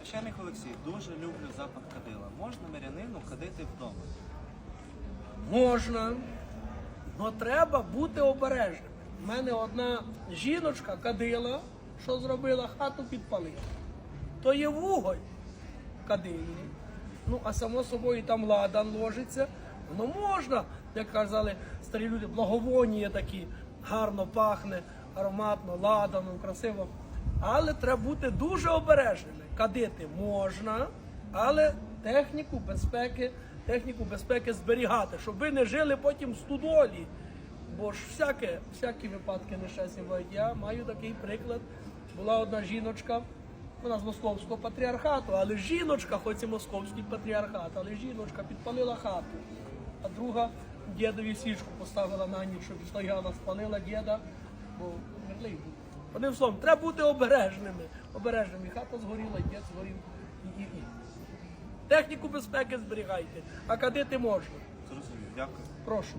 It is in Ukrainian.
Священник Олексій, дуже люблю запах кадила. Можна мирянину кадити вдома? Можна, але треба бути обережним. У мене одна жіночка кадила, що зробила, хату підпалила. То є вуголь кадильний. Ну, а само собою там ладан ложиться. Воно можна, як казали старі люди, благовонія такі, гарно пахне, ароматно, ладаном, красиво. Але треба бути дуже обережними. Кадити можна, але техніку безпеки, техніку безпеки зберігати, щоб ви не жили потім в студолі. Бо ж всяке, всякі випадки нещасні бувають. Я маю такий приклад. Була одна жіночка, вона з московського патріархату, але жіночка, хоч і московський патріархат, але жіночка підпалила хату. А друга дідові свічку поставила на ніч, щоб стояла, спалила діда, бо мерлий був. Одним словом, треба бути обережними. Обережними. І Хата згоріла, і дід згорів. І, і, і. Техніку безпеки зберігайте, а кадити можна. Зрозумів, дякую. Прошу.